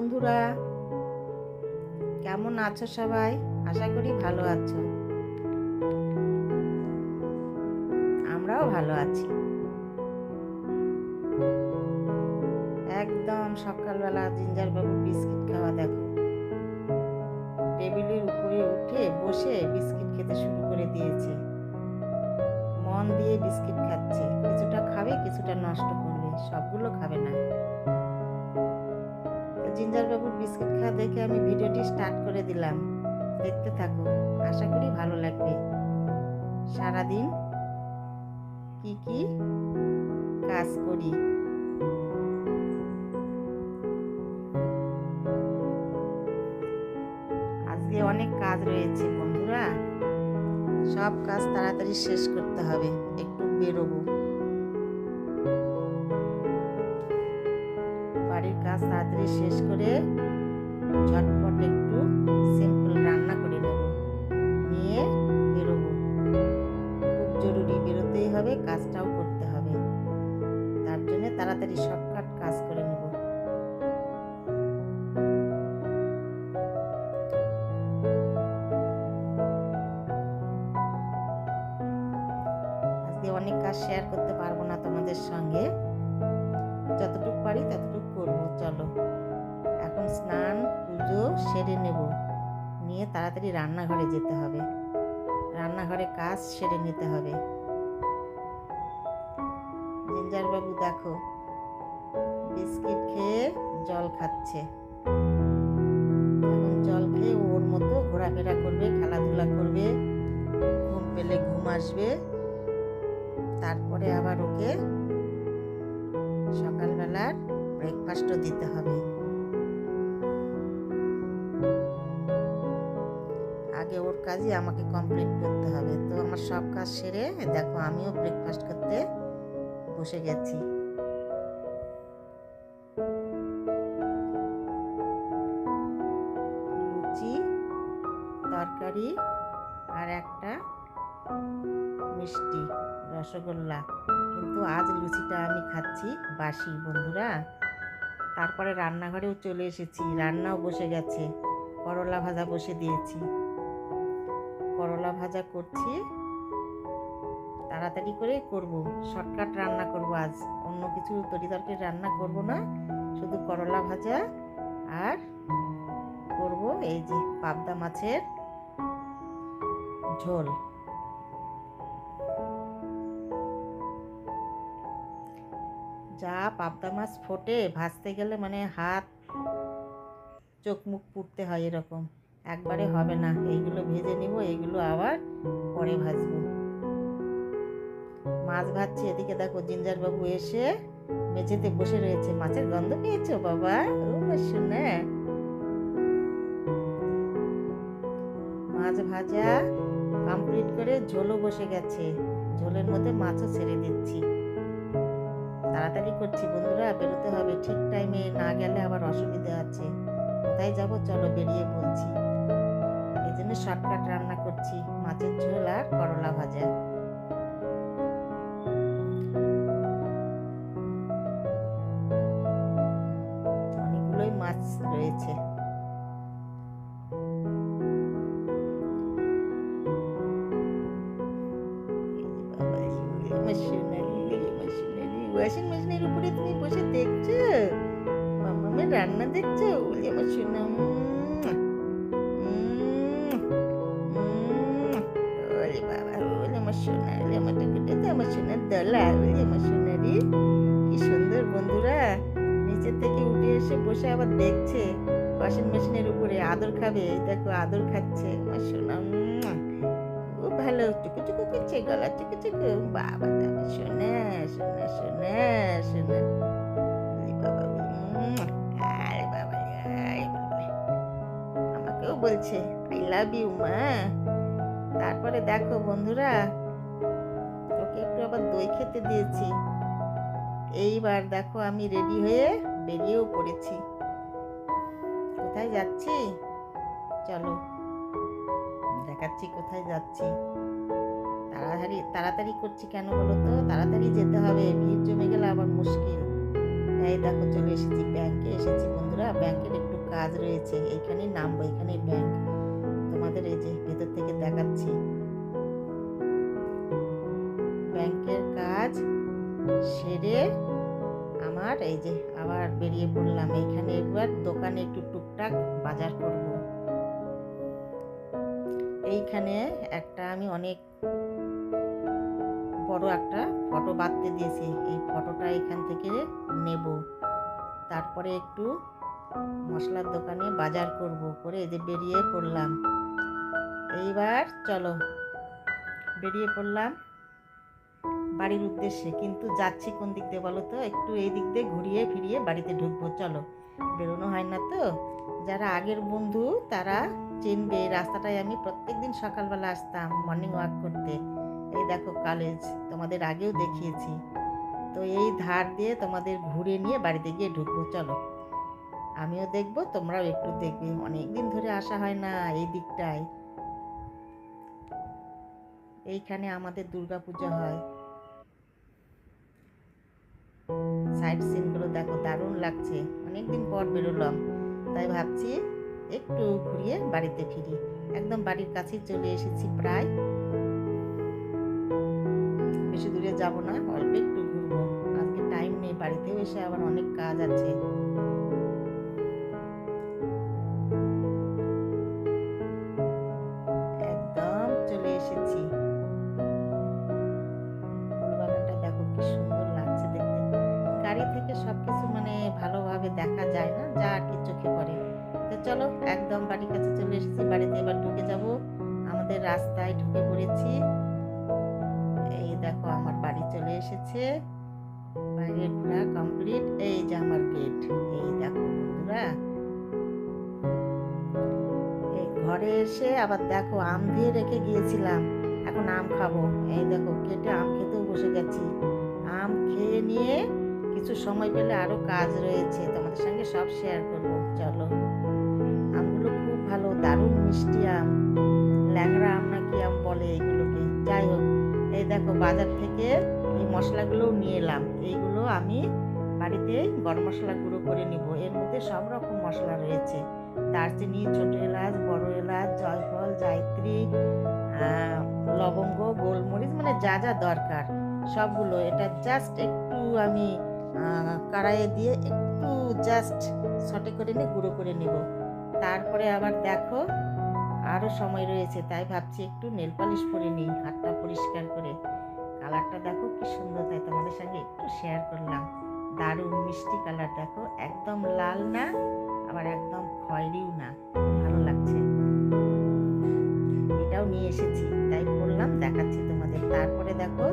বন্ধুরা, কেমন আছো সবাই? আশা করি ভালো আছো। আমরাও ভালো আছি। একদম সকালবেলা জিঞ্জার বাবু বিস্কিট খাওয়া, দেখো। টেবিলের উপরে উঠে বসে বিস্কিট খেতে শুরু করে দিয়েছে। মন দিয়ে বিস্কিট খাচ্ছে। কিছুটা খাবে, কিছুটা নষ্ট করবে। সবগুলো খাবে না। জিঞ্জার বাবুর বিস্কিট খাওয়া দেখে আমি ভিডিওটি স্টার্ট করে দিলাম। দেখতে থাকো আশা করি ভালো লাগবে। সারাদিন কি কি কাজ করি? আজকে অনেক কাজ রয়েছে বন্ধুরা। সব কাজ তাড়াতাড়ি শেষ করতে হবে, একটু বেরোবো। বাড়ির কাজ তাড়াতাড়ি শেষ করে ঝটপট একটু সিম্পল রান্না করে নেব। নিয়ে বেরোবো। খুব জরুরি, বেরোতেই হবে, কাজটাও করতে হবে। তার জন্য তাড়াতাড়ি শর্টকাট কাজ করে নেব। অনেক কাজ শেয়ার করতে পারব না তোমাদের সঙ্গে। যতটুকু পারি ততটুকু চলো। এখন স্নান, পুজো সেরে নেব। নিয়ে তাড়াতাড়ি রান্নাঘরে যেতে হবে। রান্নাঘরে কাজ সেরে নিতে হবে। জিঞ্জার বাবু দেখো, বিস্কিট খেয়ে জল খাচ্ছে। এখন জল খেয়ে ওর মতো ঘোরাফেরা করবে, খেলাধুলা করবে, ঘুম পেলে ঘুম আসবে। তারপরে আবার ওকে সকালবেলার ব্রেকফাস্টও দিতে হবে। আগে ওর কাজই আমাকে কমপ্লিট করতে হবে। তো আমার সব কাজ সেরে দেখো আমিও ব্রেকফাস্ট করতে বসে গেছি। লুচি, তরকারি আর একটা মিষ্টি রসগোল্লা। কিন্তু আজ লুচিটা আমি খাচ্ছি বাসি, বন্ধুরা। তারপরে রান্নাঘরেও চলে এসেছি। রান্নাও বসে গেছে। করলা ভাজা বসে দিয়েছি। করলা ভাজা করছি। তাড়াতাড়ি করে করব। শর্টকাট রান্না করব আজ। অন্য কিছু তরি তরকারি রান্না করব না। শুধু করলা ভাজা আর করব এই যে পাবদা মাছের ঝোল। যা পাবদা মাছ ফোটে, ভাজতে গেলে মানে হাত, চোখ মুখ পুড়তে হয় এরকম। একবারে হবে না, এইগুলো ভেজে নিব, এইগুলো আবার পরে ভাজবো। মাছ ভাজছি, এদিকে দেখো জিঞ্জার বাবু এসে মেঝেতে বসে রয়েছে। মাছের গন্ধ পেয়েছ বাবা? শুনে। মাছ ভাজা কমপ্লিট করে ঝোলও বসে গেছে। ঝোলের মধ্যে মাছও ছেড়ে দিচ্ছি। তাড়াতাড়ি করছি বন্ধুরা, বেরোতে হবে। ঠিক টাইমে না গেলে আবার অসুবিধা আছে। কোথায় যাব? চলো বেরিয়ে বলছি এই জন্য শর্টকাট রান্না করছি, মাছের ঝোল আর করলা ভাজা। অনেকগুলোই মাছ রয়েছে। মেশিনের উপরে তুমি বসে দেখছ? মামামের রান্না দেখছ? ওলে আমার টুকুটে তো কি সুন্দর বন্ধুরা। নিচে থেকে উঠে এসে বসে আবার দেখছে। ওয়াশিং মেশিনের উপরে আদর খাবে। দেখো, আদর খাচ্ছে। আমার ভালো টুকু টুকু করছে গলা টুকু টুকু বাবা তো আমার সোনা সোনা সোনা সোনা। ওরে বাবা উম, আরে বাবা আরে বাবা। আমাকেও বলছে আই লাভ ইউ মা। তারপরে দেখো বন্ধুরা ওকে একটু আবার দই খেতে দিয়েছি। এইবার দেখো আমি রেডি হয়ে বেরিয়েও পড়েছি। কোথায় যাচ্ছি? চলো দেখাচ্ছি কোথায় যাচ্ছি। তাড়াতাড়ি তাড়াতাড়ি করছি কেন বলো তো? তাড়াতাড়ি যেতে হবে, ভিড় জমে গেলে আবার মুশকিল। এই দেখো চলে এসেছি ব্যাংকে, এসেছি বন্ধুরা। ব্যাংকের একটু কাজ রয়েছে এইখানে নামবো এখানেই ব্যাংক। তোমাদের এই যে ভেতর থেকে দেখাচ্ছি। ব্যাংকের কাজ সেরে আমার এই যে আবার বেরিয়ে পড়লাম। এইখানে একবার দোকানে একটু টুকটাক বাজার করব। এইখানে একটা আমি অনেক বড় একটা ফটো বাঁধতে দিয়েছি। এই ফটোটা এখান থেকে নেব। তারপরে একটু মশলার দোকানে বাজার করব করে এই যে বেরিয়ে পড়লাম। এইবার চলো, বেরিয়ে পড়লাম বাড়ির উদ্দেশ্যে। কিন্তু যাচ্ছি কোন দিক দিয়ে বলো তো? একটু এই দিক দিয়ে ঘুরিয়ে ফিরিয়ে বাড়িতে ঢুকবো। চলো, বেরোনো হয় না তো? যারা আগের বন্ধু তারা চিনবে, রাস্তাটায় আমি প্রত্যেক দিন সকালবেলা আসতাম মর্নিং ওয়াক করতে। এই দেখো কলেজ তোমাদের আগেও দেখিয়েছি। তো এই ধার দিয়ে তোমাদের ঘুরে নিয়ে বাড়িতে গিয়ে ঢুকবো, চলো। আমিও দেখব, তোমরাও একটু দেখবে। অনেক দিন ধরে আসা হয় না এই দিকটায়। এইখানে আমাদের দুর্গা পূজা হয় সাইড সিনগুলো দেখো, দারুণ লাগছে। অনেকদিন পর বেরোলাম। তাই ভাবছি একটু ঘুরিয়ে বাড়িতে ফিরি। একদম বাড়ির কাছেই চলে এসেছি প্রায়। বেশি দূরে যাব না, অল্প একটু ঘুরবো। আজকে টাইম নেই, বাড়িতেও এসে আবার অনেক কাজ আছে। গাড়ি থেকে সবকিছু মানে ভালোভাবে দেখা যায় না, যা আর কি চোখে পড়ে। তো চলো, একদম বাড়ির কাছে চলে এসেছি। বাড়িতে এবার ঢুকে যাব। আমাদের রাস্তায় ঢুকে পড়েছি। এই দেখো, আমার বাড়ি চলে এসেছে। বাইরে ঘোরা কমপ্লিট এই যে আমার গেট এই দেখো বন্ধুরা। এই ঘরে এসে আবার দেখো, আম দিয়ে রেখে গিয়েছিলাম। এখন আম খাব। এই দেখো, কেটে আম খেতেও বসে গেছি। আম খেয়ে নিয়ে কিছু সময় পেলে আরও কাজ রয়েছে, তোমাদের সঙ্গে সব শেয়ার করব, চলো। আমগুলো খুব ভালো, দারুণ মিষ্টি আম, ল্যাংড়া আম নাকি আম বলে এগুলোকে? যাই হোক, এই দেখো বাজার থেকে এই মশলাগুলোও নিয়ে এলাম। এইগুলো আমি বাড়িতে গরম মশলা গুঁড়ো করে নিব। এর মধ্যে সব রকম মশলা রয়েছে। দারচিনি, ছোট এলাচ, বড় এলাচ, জয়ফল, জায়ত্রী লবঙ্গ, গোলমরিচ মানে যা যা দরকার, সবগুলো। এটা জাস্ট একটু আমি কড়াইয়ে দিয়ে একটু জাস্ট সটে করে নিয়ে গুঁড়ো করে নিব। তারপরে আবার দেখো আরও সময় রয়েছে, তাই ভাবছি একটু নেল পালিশ করে নিই, হাতটা পরিষ্কার করে। কালারটা দেখো কি সুন্দর, তাই তোমাদের সঙ্গে একটু শেয়ার করলাম। দারুণ মিষ্টি কালার দেখো একদম লাল না, আবার একদম খয়েরিও না, ভালো লাগছে। এটাও নিয়ে এসেছি, তাই করলাম, দেখাচ্ছি তোমাদের। তারপরে দেখো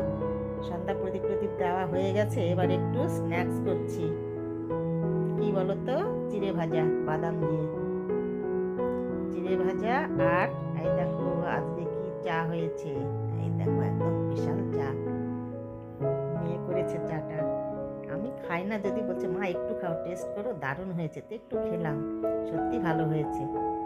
সন্ধ্যা প্রদীপ প্রদীপ দেওয়া হয়ে গেছে, এবার একটু স্ন্যাক্স করছি। কি বলতো? চিড়ে ভাজা, বাদাম দিয়ে। চিড়ে ভাজা আর, এই দেখো আজকে কি চা হয়েছে? এই দেখো একদম বিশাল চা। মেয়ে করেছে চাটা। আমি খাই না যদি বলছে, মা, একটু খাও টেস্ট করো, দারুণ হয়েছে। তো একটু খেলাম। সত্যি ভালো হয়েছে।